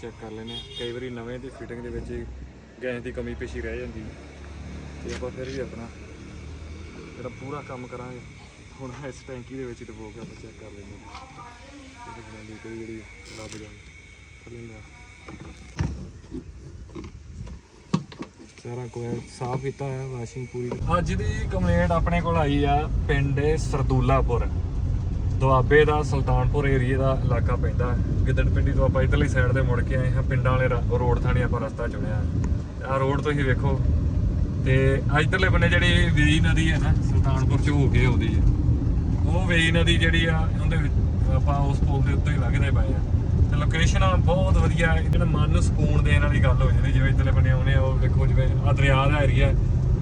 Check ਕਰ ਲੈਨੇ ਆ ਕਈ ਵਾਰੀ ਨਵੇਂ ਦੀ ਫਿਟਿੰਗ ਦੇ ਵਿੱਚ ਗੈਸ ਦੀ ਕਮੀ ਪੇਸ਼ੀ ਰਹਿ ਜਾਂਦੀ ਹੈ। ਤੇ ਆਪਾਂ ਫਿਰ ਵੀ ਆਪਣਾ ਜਿਹੜਾ ਪੂਰਾ ਕੰਮ ਕਰਾਂਗੇ, ਹੁਣ ਇਸ ਟੈਂਕੀ ਦੇ ਵਿੱਚ ਡਬੋ ਕੇ ਆਪਾਂ ਚੈੱਕ ਕਰ ਲੈਨੇ ਆ ਇਹਦੇ ਬਿਨਾਂ ਦੀ ਜਿਹੜੀ ਲੱਭ ਜਾਂਦੀ ਥੱਲੇ ਲਿਆ ਸਾਰਾ ਕੋਈ ਸਾਫ਼ ਕੀਤਾ ਹੈ ਵਾਸ਼ਿੰਗ ਪੂਰੀ ਅੱਜ ਦੀ ਕੰਪਲੇਂਟ ਆਪਣੇ ਕੋਲ ਆਈ ਆ ਪਿੰਡ ਸਰਦੂਲਾਪੁਰ। ਦੁਆਬੇ ਦਾ, ਸੁਲਤਾਨਪੁਰ ਏਰੀਆ ਦਾ ਇਲਾਕਾ ਪੈਂਦਾ ਗਿੱਦੜਪਿੰਡੀ ਤੋਂ ਆਪਾਂ ਇਧਰਲੀ ਸਾਈਡ ਤੇ ਮੁੜ ਕੇ ਆਏ ਹਾਂ। ਪਿੰਡਾਂ ਵਾਲੇ ਰੋਡ ਥਾਣੀ ਆਪਾਂ ਰਸਤਾ ਚੁਣਿਆ ਆ ਰੋਡ ਤੁਸੀਂ ਵੇਖੋ। ਤੇ ਇਧਰਲੇ ਬੰਨੇ ਜਿਹੜੀ ਵੇਈ ਨਦੀ ਹੈ ਨਾ, ਸੁਲਤਾਨਪੁਰ ਚ ਹੋ ਕੇ ਆਉਂਦੀ ਹੈ। ਉਹ ਵੇਈ ਨਦੀ ਜਿਹੜੀ ਆ, ਉਹਦੇ ਵਿੱਚ ਆਪਾਂ ਉਸ ਪੁਲ ਦੇ ਉੱਤੇ ਹੀ ਲੱਗਦੇ ਪਏ ਆ ਤੇ ਲੋਕੇਸ਼ਨ ਆ ਬਹੁਤ ਵਧੀਆ ਹੈ। ਜਿਹੜਾ ਮਨ ਨੂੰ ਸਕੂਨ ਦੇਣ ਵਾਲੀ ਗੱਲ ਹੋ ਜਾਂਦੀ, ਜਿਵੇਂ ਇਧਰਲੇ ਬੰਨੇ ਆਉਨੇ ਆ, ਉਹ ਵੇਖੋ ਜਿਵੇਂ ਆ ਦਰਿਆ ਦਾ ਏਰੀਆ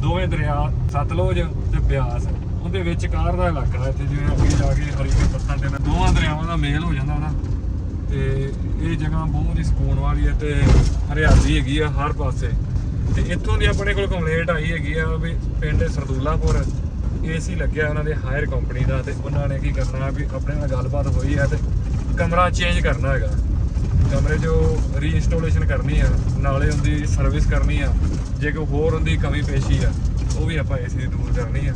ਦੋਵੇਂ ਦਰਿਆ ਸਤਲੁਜ ਤੇ ਬਿਆਸ ਉਹਦੇ ਵਿੱਚ ਕਾਰ ਦਾ ਇਲਾਕਾ ਹੈ ਇੱਥੇ ਜਿਵੇਂ ਅੱਗੇ ਜਾ ਕੇ ਹਰੀਕੇ ਪੱਤਾਂ ਤੇ ਨਾ ਦੋਵਾਂ ਦਰਿਆਵਾਂ ਦਾ ਮੇਲ ਹੋ ਜਾਂਦਾ ਨਾ, ਤੇ ਇਹ ਜਗ੍ਹਾ ਬਹੁਤ ਹੀ ਸਕੂਨ ਵਾਲੀ ਹੈ ਤੇ ਹਰਿਆਲੀ ਹੈਗੀ ਆ ਹਰ ਪਾਸੇ। ਤੇ ਇੱਥੋਂ ਦੀ ਆਪਣੇ ਕੋਲ ਕੰਪਲੇਂਟ ਆਈ ਹੈਗੀ ਆ ਵੀ ਪਿੰਡ ਸਰਦੂਲਾਪੁਰ, ਏਸੀ ਲੱਗਿਆ ਉਹਨਾਂ ਦੇ ਹਾਇਰ ਕੰਪਨੀ ਦਾ ਤੇ ਉਹਨਾਂ ਨੇ ਕੀ ਕਰਨਾ ਵੀ ਆਪਣੇ ਨਾਲ ਗੱਲਬਾਤ ਹੋਈ ਹੈ ਤੇ ਕਮਰਾ ਚੇਂਜ ਕਰਨਾ ਹੈਗਾ। ਕਮਰੇ 'ਚੋਂ ਰੀਇੰਸਟਾਲੇਸ਼ਨ ਕਰਨੀ ਆ, ਨਾਲੇ ਉਹਦੀ ਸਰਵਿਸ ਕਰਨੀ ਆ, ਜੇ ਕੋਈ ਹੋਰ ਉਹਦੀ ਕਮੀ ਪੇਸ਼ੀ ਆ, ਉਹ ਵੀ ਆਪਾਂ ਏਸੀ ਦੀ ਦੂਰ ਕਰਨੀ ਆ।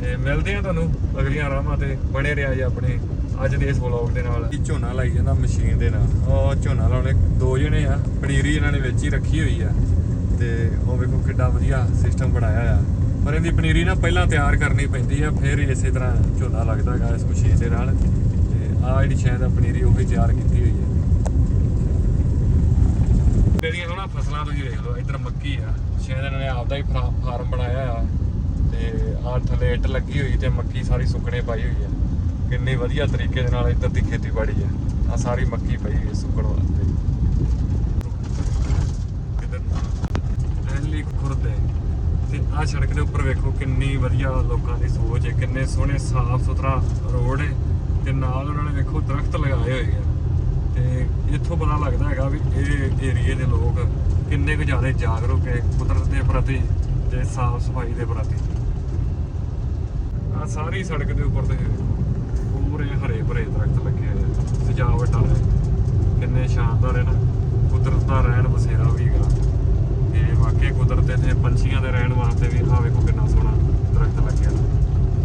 ਤੇ ਮਿਲਦੇ ਆ ਤੁਹਾਨੂੰ ਅਗਲੀਆਂ ਰਾਹਾਂ ਤੇ ਬਣੇ ਰਿਹਾ ਜੀ ਆਪਣੇ ਅੱਜ ਦੇ ਇਸ ਵਲੌਗ ਦੇ ਨਾਲ। ਇਹ ਝੋਨਾ ਲਾਈ ਜਾਂਦਾ ਮਸ਼ੀਨ ਦੇ ਨਾਲ। ਉਹ ਝੋਨਾ ਲਾਉਣੇ ਦੋ ਜਣੇ ਆ, ਪਨੀਰੀ ਇਹਨਾਂ ਨੇ ਵਿੱਚ ਹੀ ਰੱਖੀ ਹੋਈ ਆ। ਤੇ ਉਹ ਵੇਖੋ ਕਿੱਡਾ ਵਧੀਆ ਸਿਸਟਮ ਬਣਾਇਆ ਆ। ਪਰ ਇਹਦੀ ਪਨੀਰੀ ਨਾ ਪਹਿਲਾਂ ਤਿਆਰ ਕਰਨੀ ਪੈਂਦੀ ਆ, ਫਿਰ ਇਸੇ ਤਰ੍ਹਾਂ ਝੋਨਾ ਲੱਗਦਾ ਹੈਗਾ ਇਸ ਮਸ਼ੀਨ ਦੇ ਨਾਲ। ਤੇ ਆ ਜਿਹੜੀ ਸ਼ਾਇਦ ਆ ਪਨੀਰੀ, ਉਹ ਵੀ ਤਿਆਰ ਕੀਤੀ ਹੋਈ ਹੈ ਮੇਰੀਆਂ ਉਹਨਾਂ ਫਸਲਾਂ ਤੁਸੀਂ ਵੇਖ ਲਓ, ਇੱਧਰ ਮੱਕੀ ਆ। ਸ਼ਾਇਦ ਇਹਨਾਂ ਨੇ ਆਪਦਾ ਹੀ ਫਾਰਮ ਬਣਾਇਆ ਆ। ਤੇ ਆਹ ਥੱਲੇ ਇੱਟ ਲੱਗੀ ਹੋਈ ਤੇ ਮੱਕੀ ਸਾਰੀ ਸੁੱਕਣੇ ਪਾਈ ਹੋਈ ਹੈ। ਕਿੰਨੀ ਵਧੀਆ ਤਰੀਕੇ ਦੇ ਨਾਲ ਇੱਧਰ ਦੀ ਖੇਤੀਬਾੜੀ ਹੈ। ਆ ਸਾਰੀ ਮੱਕੀ ਪਈ ਹੋਈ ਹੈ ਸੁੱਕਣ ਵਾਸਤੇ। ਇੱਧਰ ਐਲੀ ਖੁਰਦੇ ਤੇ ਆ ਸੜਕ ਦੇ ਉੱਪਰ ਵੇਖੋ ਕਿੰਨੀ ਵਧੀਆ ਲੋਕਾਂ ਦੀ ਸੋਚ ਹੈ। ਕਿੰਨੇ ਸੋਹਣੇ ਸਾਫ਼ ਸੁਥਰਾ ਰੋਡ ਹੈ। ਤੇ ਨਾਲ ਉਹਨਾਂ ਨੇ ਵੇਖੋ ਦਰਖਤ ਲਗਾਏ ਹੋਏ ਆ। ਤੇ ਇੱਥੋਂ ਪਤਾ ਲੱਗਦਾ ਹੈਗਾ ਵੀ ਇਹ ਏਰੀਏ ਦੇ ਲੋਕ ਕਿੰਨੇ ਕੁ ਜ਼ਿਆਦਾ ਜਾਗਰੂਕ ਹੈ ਕੁਦਰਤ ਦੇ ਪ੍ਰਤੀ ਤੇ ਸਾਫ਼ ਸਫ਼ਾਈ ਦੇ ਪ੍ਰਤੀ। ਆ ਸਾਰੀ ਸੜਕ ਦੇ ਉੱਪਰ ਤੇ ਪੂਰੇ ਹਰੇ ਭਰੇ ਦਰਖਤ ਲੱਗੇ ਹੋਏ ਆ। ਸਜਾਵਟ ਵਾਲੇ। ਕਿੰਨੇ ਸ਼ਾਨਦਾਰ ਹੈ ਨਾ। ਕੁਦਰਤ ਦਾ ਰਹਿਣ ਬਸੇਰਾ ਵੀ ਹੈਗਾ। ਤੇ ਵਾਕਈ ਕੁਦਰਤ ਦੇ ਪੰਛੀਆਂ ਦੇ ਰਹਿਣ ਵਾਸਤੇ ਵੀ ਆ। ਵੇਖੋ ਕਿੰਨਾ ਸੋਹਣਾ ਦਰਖਤ ਲੱਗਿਆ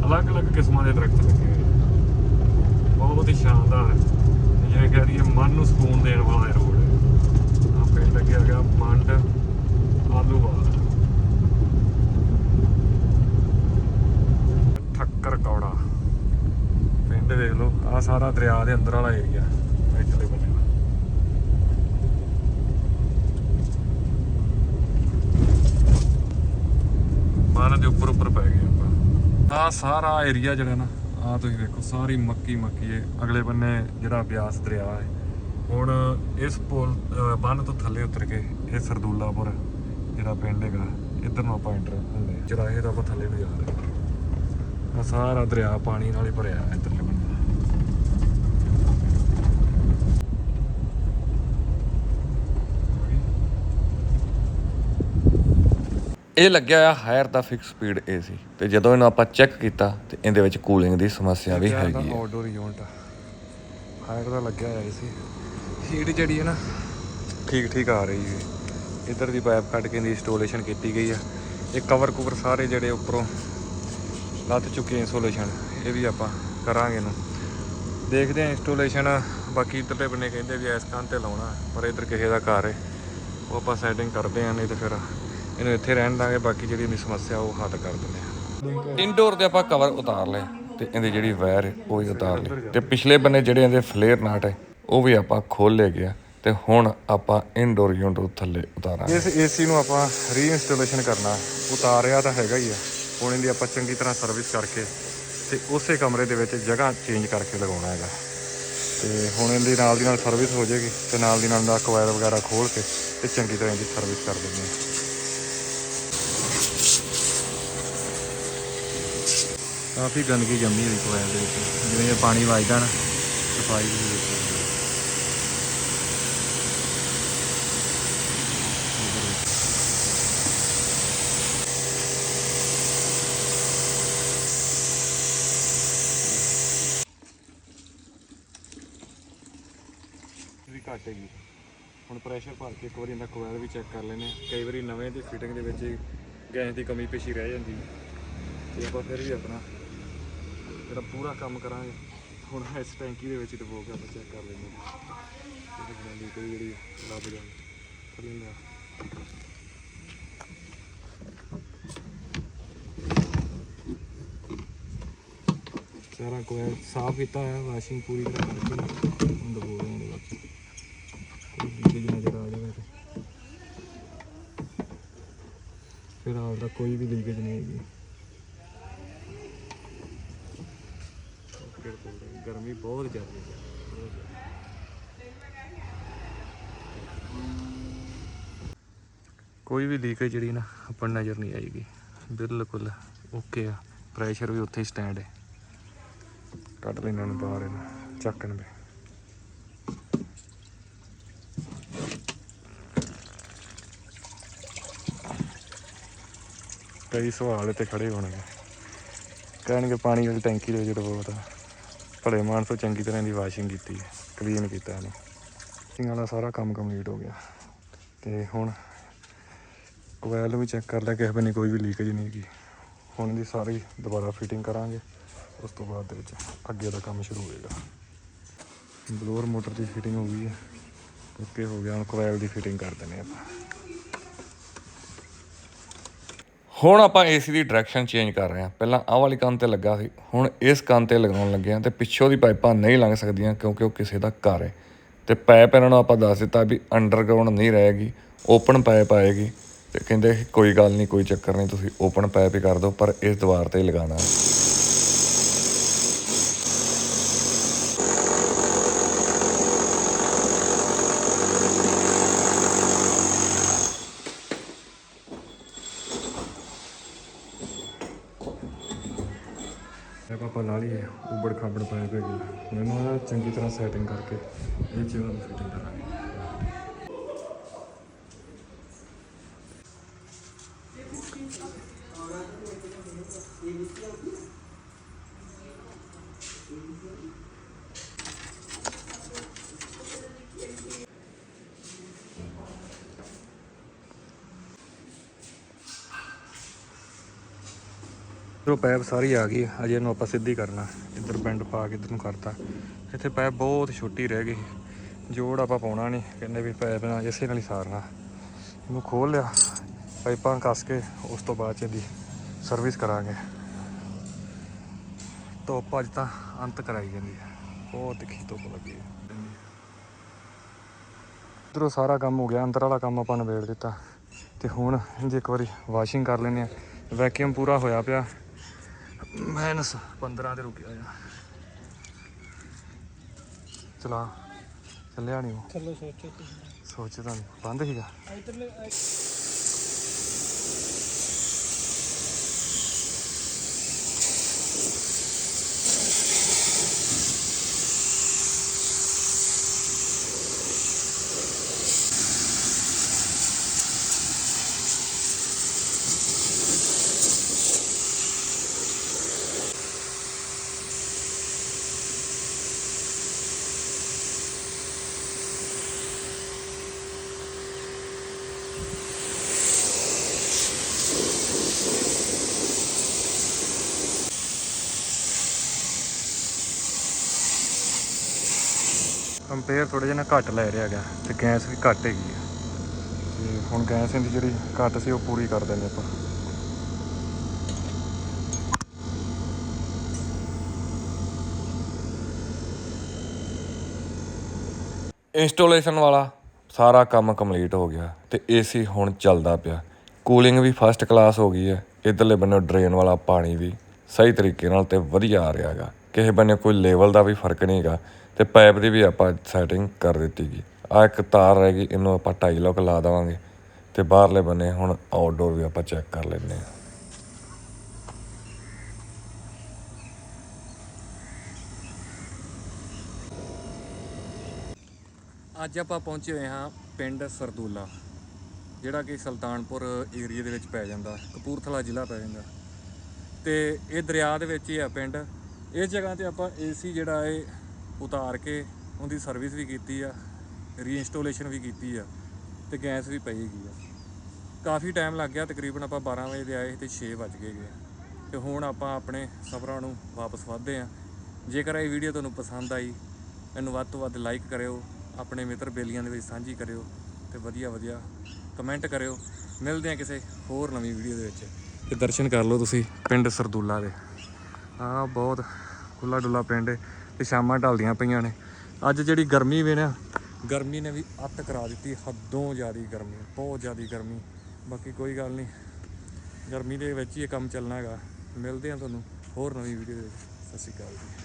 ਅਲੱਗ-ਅਲੱਗ ਕਿਸਮਾਂ ਦੇ ਦਰਖਤ ਲੱਗੇ ਹੋਏ ਆ। ਬਹੁਤ ਹੀ ਸ਼ਾਨਦਾਰ ਤੇ ਜਿਵੇਂ ਕਹਿ ਦਈਏ ਮਨ ਨੂੰ ਸਕੂਨ ਦੇਣ ਵਾਲਾ ਇਹ ਰੋਡ ਹੈ ਆ ਪਿੰਡ ਲੱਗਿਆ ਗਿਆ ਮੰਡ ਆਲੂਵਾਲ ਠੱਕਰ ਕੌੜਾ ਪਿੰਡ ਵੇਖ ਲਓ ਆ ਸਾਰਾ ਦਰਿਆ ਦੇ ਅੰਦਰ ਵਾਲਾ ਏਰੀਆ ਇੱਧਰਲੇ ਬੰਨੇ ਦਾ। ਦੇ ਉੱਪਰ ਉੱਪਰ ਪੈ ਗਏ ਆਪਾਂ। ਆ ਸਾਰਾ ਏਰੀਆ ਜਿਹੜਾ ਨਾ ਆ ਤੁਸੀਂ ਵੇਖੋ, ਸਾਰੀ ਮੱਕੀ ਮੱਕੀ ਹੈ। ਅਗਲੇ ਬੰਨੇ ਜਿਹੜਾ ਬਿਆਸ ਦਰਿਆ ਹੈ। ਹੁਣ ਇਸ ਪੁਲ ਬੰਨ ਤੋਂ ਥੱਲੇ ਉਤਰ ਕੇ ਇਹ ਸਰਦੂਲਾਪੁਰ ਜਿਹੜਾ ਪਿੰਡ ਹੈਗਾ, ਇੱਧਰ ਨੂੰ ਆਪਾਂ ਇੰਟਰ ਹੁੰਦੇ ਚਰਾਹੇ ਤੋਂ ਆਪਾਂ ਥੱਲੇ ਨੂੰ ਜਾ ਰਹੇ ਆ ਸਾਰਾ ਦਰਿਆ ਪਾਣੀ ਨਾਲ ਹੀ ਭਰਿਆ ਇੱਧਰ ਇੱਧਰਲੇ ਬੰਨੇ ਇਹ ਲੱਗਿਆ ਹੋਇਆ ਹਾਇਰ ਦਾ ਫਿਕਸ ਸਪੀਡ ਏਸੀ ਤੇ ਜਦੋਂ ਇਹਨੂੰ ਆਪਾਂ ਚੈੱਕ ਕੀਤਾ ਤੇ ਇਹਦੇ ਵਿੱਚ ਕੂਲਿੰਗ ਦੀ ਸਮੱਸਿਆ ਵੀ ਹੈਗੀ ਹੈ ਆਊਟਡੋਰ ਯੂਨਿਟ ਹਾਇਰ ਦਾ ਲੱਗਿਆ ਹੋਇਆ ਸੀ। ਹੀਟ ਜਿਹੜੀ ਹੈ ਨਾ ਠੀਕ ਠੀਕ ਆ ਰਹੀ ਹੈ ਇਧਰ ਦੀ ਪਾਈਪ ਕੱਢ ਕੇ ਇਹਦੀ ਇੰਸਟਾਲੇਸ਼ਨ ਕੀਤੀ ਗਈ ਆ। ਇਹ ਕਵਰ ਕੁਵਰ ਸਾਰੇ ਜਿਹੜੇ ਉੱਪਰੋਂ ਲੱਤ ਚੁੱਕੇ ਇੰਸਟਾਲੇਸ਼ਨ ਇਹ ਵੀ ਆਪਾਂ ਕਰਾਂਗੇ ਇਹਨੂੰ। ਦੇਖਦੇ ਆ ਇੰਸਟਾਲੇਸ਼ਨ ਬਾਕੀ ਇੱਧਰਲੇ ਬੰਨੇ ਕਹਿੰਦੇ ਵੀ ਇਸ ਕੰਨ ਤੇ ਲਾਉਣਾ ਪਰ ਇੱਧਰ ਕਿਸੇ ਦਾ ਘਰ ਹੈ। ਉਹ ਆਪਾਂ ਸੈਟਿੰਗ ਕਰਦੇ ਆ ਨਹੀਂ ਤੇ ਫਿਰ ਇਹਨੂੰ ਇੱਥੇ ਰਹਿਣ ਦਾਂਗੇ ਬਾਕੀ ਜਿਹੜੀ ਇਹਦੀ ਸਮੱਸਿਆ ਉਹ ਹੱਲ ਕਰ ਦਿੰਦੇ ਆ ਇਨਡੋਰ ਤੇ ਆਪਾਂ ਕਵਰ ਉਤਾਰ ਲਏ ਤੇ ਇਹਦੀ ਜਿਹੜੀ ਵਾਇਰ ਹੈ ਉਹ ਵੀ ਉਤਾਰ ਲਈ। ਤੇ ਪਿਛਲੇ ਬੰਨੇ ਜਿਹੜੇ ਇਹਦੇ ਫਲੇਅਰ ਨਾਟ ਹੈ ਉਹ ਵੀ ਆਪਾਂ ਖੋਲ ਲਏ ਗਿਆ ਤੇ ਹੁਣ ਆਪਾਂ ਇਨਡੋਰ ਯੂਨਿਟ ਨੂੰ ਥੱਲੇ ਉਤਾਰਾਂਗੇ। ਇਸ ਏਸੀ ਨੂੰ ਆਪਾਂ ਰੀਇੰਸਟਾਲੇਸ਼ਨ ਕਰਨਾ ਉਤਾਰਿਆ ਤਾਂ ਹੈਗਾ ਹੀ ਆ। ਹੁਣ ਇਹਦੀ ਆਪਾਂ ਚੰਗੀ ਤਰ੍ਹਾਂ ਸਰਵਿਸ ਕਰਕੇ ਤੇ ਉਸੇ ਕਮਰੇ ਦੇ ਵਿੱਚ ਜਗ੍ਹਾ ਚੇਂਜ ਕਰਕੇ ਲਗਾਉਣਾ ਹੈਗਾ। ਤੇ ਹੁਣ ਇਹਦੀ ਨਾਲ ਦੀ ਨਾਲ ਸਰਵਿਸ ਹੋ ਜਾਏਗੀ ਤੇ ਨਾਲ ਦੀ ਨਾਲ ਦਾ ਕੋਇਲ ਵਗੈਰਾ ਖੋਲ ਕੇ ਤੇ ਚੰਗੀ ਤਰ੍ਹਾਂ ਇਹਦੀ ਸਰਵਿਸ ਕਰ ਦਿੰਦੇ ਹਾਂ। ਕਾਫੀ ਗੰਦਗੀ ਜੰਮੀ ਹੋਈ ਕੋਇਲ ਦੇ ਵਿੱਚ। ਜਿਵੇਂ ਇਹ ਪਾਣੀ ਵੱਜਦਾ ਨਾ, ਸਫ਼ਾਈ ਦੀ ਵਿੱਚ। ਵੀ ਘੱਟ ਹੈਗੀ। ਹੁਣ ਪ੍ਰੈਸ਼ਰ ਭਰ ਕੇ ਇੱਕ ਵਾਰੀ ਇਹਦਾ ਕੋਇਲ ਵੀ ਚੈੱਕ ਕਰ ਲੈਨੇ ਆ ਕਈ ਵਾਰੀ ਨਵੇਂ ਦੀ ਫਿਟਿੰਗ ਦੇ ਵਿੱਚ ਗੈਸ ਦੀ ਕਮੀ ਪੇਸ਼ੀ ਰਹਿ ਜਾਂਦੀ। ਹੈ। ਤੇ ਆਪਾਂ ਫਿਰ ਵੀ ਆਪਣਾ ਜਿਹੜਾ ਪੂਰਾ ਕੰਮ ਕਰਾਂਗੇ, ਹੁਣ ਇਸ ਟੈਂਕੀ ਦੇ ਵਿੱਚ ਡਬੋ ਕੇ ਆਪਾਂ ਚੈੱਕ ਕਰ ਲੈਂਦੇ ਹਾਂ। ਇਹਦੇ ਬਿਨਾਂ ਲੀਕ ਜਿਹੜੀ ਲੱਭ ਜਾਂਦੀ ਥੱਲੇ ਲਿਆ ਸਾਰਾ ਕੋਇਲ ਸਾਫ਼ ਕੀਤਾ ਹੈ ਵਾਸ਼ਿੰਗ ਪੂਰੀ ਤਰ੍ਹਾਂ ਕਰਕੇ ਹੁਣ ਡਬੋ ਰਹੇ ਹਾਂ ਇਹਦੇ ਕੋਈ ਲੀਕੇਜ ਨਜ਼ਰ ਆ ਜਾਵੇ ਤੇ ਫਿਲਹਾਲ ਤਾਂ ਕੋਈ ਵੀ ਲੀਕੇਜ ਨਹੀਂ ਹੈਗੀ। ਓਕੇ ਰਿਪੋਰਟ ਹੈ। ਗਰਮੀ ਬਹੁਤ ਜ਼ਿਆਦਾ ਹੈ। ਬਹੁਤ ਜ਼ਿਆਦਾ। ਕੋਈ ਵੀ ਲੀਕੇਜ ਜਿਹੜੀ ਨਾ, ਆਪਾਂ ਨੂੰ ਨਜ਼ਰ ਨਹੀਂ ਆਏਗੀ। ਬਿਲਕੁਲ ਓਕੇ ਆ। ਪ੍ਰੈਸ਼ਰ ਵੀ ਉੱਥੇ ਹੀ ਸਟੈਂਡ ਹੈ। ਕੱਢ ਲੈਣਾ ਨੂੰ ਬਾਹਰ ਇਹਨਾਂ। ਚੱਕਣ ਦੇ ਕਈ ਸਵਾਲ ਇੱਥੇ ਖੜੇ ਹੋਣਗੇ। ਕਹਿਣਗੇ ਪਾਣੀ ਵਾਲੀ ਟੈਂਕੀ ਦੇ ਵਿੱਚ ਬਹੁਤ ਆ। ਭਲੇ ਮਾਨਸੋ ਚੰਗੀ ਤਰ੍ਹਾਂ ਦੀ ਵਾਸ਼ਿੰਗ ਕੀਤੀ ਹੈ ਕਲੀਨ ਕੀਤਾ ਇਹਨੂੰ। ਵਾਸ਼ਿੰਗ ਵਾਲਾ ਸਾਰਾ ਕੰਮ ਕੰਪਲੀਟ ਹੋ ਗਿਆ। ਤੇ ਹੁਣ ਕੋਇਲ ਵੀ ਚੈੱਕ ਕਰ ਲਿਆ, ਕਿਸੇ ਬੰਨੇ ਕੋਈ ਵੀ ਲੀਕੇਜ ਨਹੀਂ ਹੈਗੀ। ਹੁਣ ਦੀ ਸਾਰੀ ਦੁਬਾਰਾ ਫਿਟਿੰਗ ਕਰਾਂਗੇ, ਉਸ ਤੋਂ ਬਾਅਦ ਦੇ ਵਿੱਚ ਅੱਗੇ ਦਾ ਕੰਮ ਸ਼ੁਰੂ ਹੋਏਗਾ। ਬਲੋਰ ਮੋਟਰ ਦੀ ਫਿਟਿੰਗ ਹੋ ਗਈ ਹੈ, ਓਕੇ ਹੋ ਗਿਆ, ਹੁਣ ਕੋਇਲ ਦੀ ਫਿਟਿੰਗ ਕਰ ਦਿੰਦੇ ਆਪਾਂ। ਹੁਣ ਆਪਾਂ ਏਸੀ ਦੀ ਡਾਇਰੈਕਸ਼ਨ ਚੇਂਜ ਕਰ ਰਹੇ ਹਾਂ। ਪਹਿਲਾਂ ਆਹ ਵਾਲੀ ਕੰਨ ਤੇ ਲੱਗਾ ਸੀ, ਹੁਣ ਇਸ ਕੰਨ ਤੇ ਲਗਾਉਣ ਲੱਗੇ ਹਾਂ ਤੇ ਪਿੱਛੋਂ ਦੀ ਪਾਈਪਾਂ ਨਹੀਂ ਲੰਘ ਸਕਦੀਆਂ ਕਿਉਂਕਿ ਉਹ ਕਿਸੇ ਦਾ ਘਰ ਹੈ। ਤੇ ਪਾਈਪ ਇਹਨਾਂ ਨੂੰ ਆਪਾਂ ਦੱਸ ਦਿੱਤਾ ਵੀ ਅੰਡਰਗਰਾਉਂਡ ਨਹੀਂ ਰਹੇਗੀ ਓਪਨ ਪਾਈਪ ਆਏਗੀ। ਤੇ ਕਹਿੰਦੇ ਕੋਈ ਗੱਲ ਨਹੀਂ, ਕੋਈ ਚੱਕਰ ਨਹੀਂ, ਤੁਸੀਂ ਓਪਨ ਪਾਈਪ ਹੀ ਕਰ ਦਿਓ, ਪਰ ਇਸ ਦੀਵਾਰ ਤੇ ਹੀ ਲਗਾਉਣਾ ਹੈ ਇਹ ਪਾਪਾ ਨਾਲ ਹੀ ਉਬੜ ਖਾਬੜ ਪਾਇਆ ਪਿਆ ਗਿਆ ਮੈਨੂੰ ਨਾ ਚੰਗੀ ਤਰ੍ਹਾਂ ਸੈਟਿੰਗ ਕਰਕੇ ਇਹ ਚੀਜ਼ਾਂ ਨੂੰ ਫਿਟਿੰਗ ਕਰਾਂਗੇ। ਇਧਰੋਂ ਪੈਪ ਸਾਰੀ ਆ ਗਈ ਅਜੇ ਇਹਨੂੰ ਆਪਾਂ ਸਿੱਧੀ ਕਰਨਾ, ਇੱਧਰ ਬੈਂਡ ਪਾ ਕੇ ਇੱਧਰ ਨੂੰ ਕਰਤਾ। ਇੱਥੇ ਪੈਪ ਬਹੁਤ ਛੋਟੀ ਰਹਿ ਗਈ, ਜੋੜ ਆਪਾਂ ਪਾਉਣਾ ਨਹੀਂ, ਕਹਿੰਦੇ ਵੀ ਪੈਪ ਨਾਲ ਇਸੇ ਨਾਲ ਹੀ ਸਾਰਨਾ। ਇਹਨੂੰ ਖੋਲ ਲਿਆ, ਪਾਈਪਾਂ ਕੱਸ ਕੇ, ਉਸ ਤੋਂ ਬਾਅਦ ਚ ਇਹਦੀ ਸਰਵਿਸ ਕਰਾਂਗੇ। ਧੁੱਪ ਅੱਜ ਤਾਂ ਅੰਤ ਕਰਾਈ ਜਾਂਦੀ ਹੈ, ਬਹੁਤ ਤਿੱਖੀ ਧੁੱਪ ਲੱਗੀ ਹੈ। ਇੱਧਰੋਂ ਸਾਰਾ ਕੰਮ ਹੋ ਗਿਆ, ਅੰਦਰ ਵਾਲਾ ਕੰਮ ਆਪਾਂ ਨਿਬੇੜ ਦਿੱਤਾ। ਤੇ ਹੁਣ ਇਹਦੀ ਇੱਕ ਵਾਰੀ ਵਾਸ਼ਿੰਗ ਕਰ ਲੈਂਦੇ ਆ ਵੈਕਿਊਮ ਪੂਰਾ ਹੋਇਆ ਪਿਆ। ਮਾਈਨਸ 15 ਤੇ ਰੁਕਿਆ ਆ ਚਲਾ ਚੱਲਿਆ ਨਹੀਂ ਉਹ। ਚਲੋ ਸੋਚੋ ਤੁਸੀਂ ਸੋਚਦਾ ਨਹੀਂ। ਬੰਦ ਸੀਗਾ। ਇਧਰਲੇ ਕੰਪੇਅਰ ਥੋੜਾ ਜਿਹਾ ਘੱਟ ਲੈ ਰਿਹਾ ਹੈਗਾ ਤੇ ਗੈਸ ਵੀ ਘੱਟ ਹੈਗੀ ਹੈ ਤੇ ਹੁਣ ਗੈਸ ਇਹਦੀ ਜਿਹੜੀ ਘੱਟ ਸੀ ਉਹ ਪੂਰੀ ਕਰ ਦਿੰਦੇ ਆਪਾਂ। ਇੰਸਟਾਲੇਸ਼ਨ ਵਾਲਾ ਸਾਰਾ ਕੰਮ ਕੰਪਲੀਟ ਹੋ ਗਿਆ ਤੇ ਏਸੀ ਹੁਣ ਚੱਲਦਾ ਪਿਆ। ਕੂਲਿੰਗ ਵੀ ਫਸਟ ਕਲਾਸ ਹੋ ਗਈ ਹੈ। ਇਧਰਲੇ ਬੰਨੇ ਡਰੇਨ ਵਾਲਾ ਪਾਣੀ ਵੀ ਸਹੀ ਤਰੀਕੇ ਨਾਲ ਤੇ ਵਧੀਆ ਆ ਰਿਹਾ ਹੈਗਾ। ਕਿਸੇ ਬੰਨੇ ਕੋਈ ਲੈਵਲ ਦਾ ਵੀ ਫ਼ਰਕ ਨਹੀਂ ਹੈਗਾ। ਤੇ ਪਾਈਪ ਦੀ ਵੀ ਆਪਾਂ ਸੈਟਿੰਗ ਕਰ ਦਿੱਤੀ ਗਈ ਆ ਇੱਕ ਤਾਰ ਰਹਿ ਗਈ, ਇਹਨੂੰ ਆਪਾਂ ਢਾਈ ਲੋਕ ਲਾ ਦੇਵਾਂਗੇ। ਤੇ ਬਾਹਰਲੇ ਬੰਨੇ ਹੁਣ ਆਊਟਡੋਰ ਵੀ ਆਪਾਂ ਚੈੱਕ ਕਰ ਲੈਂਦੇ ਹਾਂ। ਅੱਜ ਆਪਾਂ ਪਹੁੰਚੇ ਹੋਏ ਹਾਂ ਪਿੰਡ ਸਰਦੂਲਾ, ਜਿਹੜਾ ਕਿ ਸੁਲਤਾਨਪੁਰ ਏਰੀਆ ਦੇ ਵਿੱਚ ਪੈ ਜਾਂਦਾ, ਕਪੂਰਥਲਾ ਜ਼ਿਲ੍ਹਾ ਪੈ ਜਾਂਦਾ। ਤੇ ਇਹ ਦਰਿਆ ਦੇ ਵਿੱਚ ਹੀ ਆ ਪਿੰਡ। ਇਸ ਜਗ੍ਹਾ ਤੇ ਆਪਾਂ ਏਸੀ ਜਿਹੜਾ ਇਹ ਉਤਾਰ ਕੇ ਉਹਦੀ ਸਰਵਿਸ ਵੀ ਕੀਤੀ ਆ ਰੀਇੰਸਟਾਲੇਸ਼ਨ ਵੀ ਕੀਤੀ ਆ ਤੇ ਗੈਸ ਵੀ ਪਈ ਗਈ ਆ। ਕਾਫੀ ਟਾਈਮ ਲੱਗ ਗਿਆ, ਤਕਰੀਬਨ ਆਪਾਂ 12 ਵਜੇ ਦੇ ਆਏ ਸੀ ਤੇ 6 ਵੱਜ ਗਏ ਗਏ ਤੇ ਹੁਣ ਆਪਾਂ ਆਪਣੇ ਸਫ਼ਰਾਂ ਨੂੰ ਵਾਪਸ ਵਧਦੇ ਆ। ਜੇਕਰ ਇਹ ਵੀਡੀਓ ਤੁਹਾਨੂੰ ਪਸੰਦ ਆਈ, ਇਹਨੂੰ ਵੱਧ ਤੋਂ ਵੱਧ ਲਾਈਕ ਕਰਿਓ, ਆਪਣੇ ਮਿੱਤਰ ਬੇਲੀਆਂ ਦੇ ਵਿੱਚ ਸਾਂਝੀ ਕਰਿਓ ਤੇ ਵਧੀਆ ਵਧੀਆ ਕਮੈਂਟ ਕਰਿਓ। ਮਿਲਦੇ ਆ ਕਿਸੇ ਹੋਰ ਨਵੀਂ ਵੀਡੀਓ ਦੇ ਵਿੱਚ। ਤੇ ਦਰਸ਼ਨ ਕਰ ਲਓ ਤੁਸੀਂ ਪਿੰਡ ਸਰਦੂਲਾ ਦੇ। ਆ ਬਹੁਤ ਖੁੱਲਾ ਡੁੱਲਾ ਪਿੰਡ ਹੈ ਤੇ ਸ਼ਾਮਾਂ ਢਲਦੀਆਂ ਪਈਆਂ ਨੇ। ਅੱਜ ਜਿਹੜੀ ਗਰਮੀ ਵੀ ਨਾ, ਗਰਮੀ ਨੇ ਵੀ ਅੱਤ ਕਰਾ ਦਿੱਤੀ, ਹੱਦੋਂ ਜ਼ਿਆਦੀ ਗਰਮੀ, ਬਹੁਤ ਜ਼ਿਆਦੀ ਗਰਮੀ। ਬਾਕੀ ਕੋਈ ਗੱਲ ਨਹੀਂ, ਗਰਮੀ ਦੇ ਵਿੱਚ ਹੀ ਇਹ ਕੰਮ ਚੱਲਣਾ ਹੈਗਾ। ਮਿਲਦੇ ਆ ਤੁਹਾਨੂੰ ਹੋਰ ਨਵੀਂ ਵੀਡੀਓ ਦੇ ਵਿੱਚ। ਸਤਿ ਸ਼੍ਰੀ ਅਕਾਲ ਜੀ।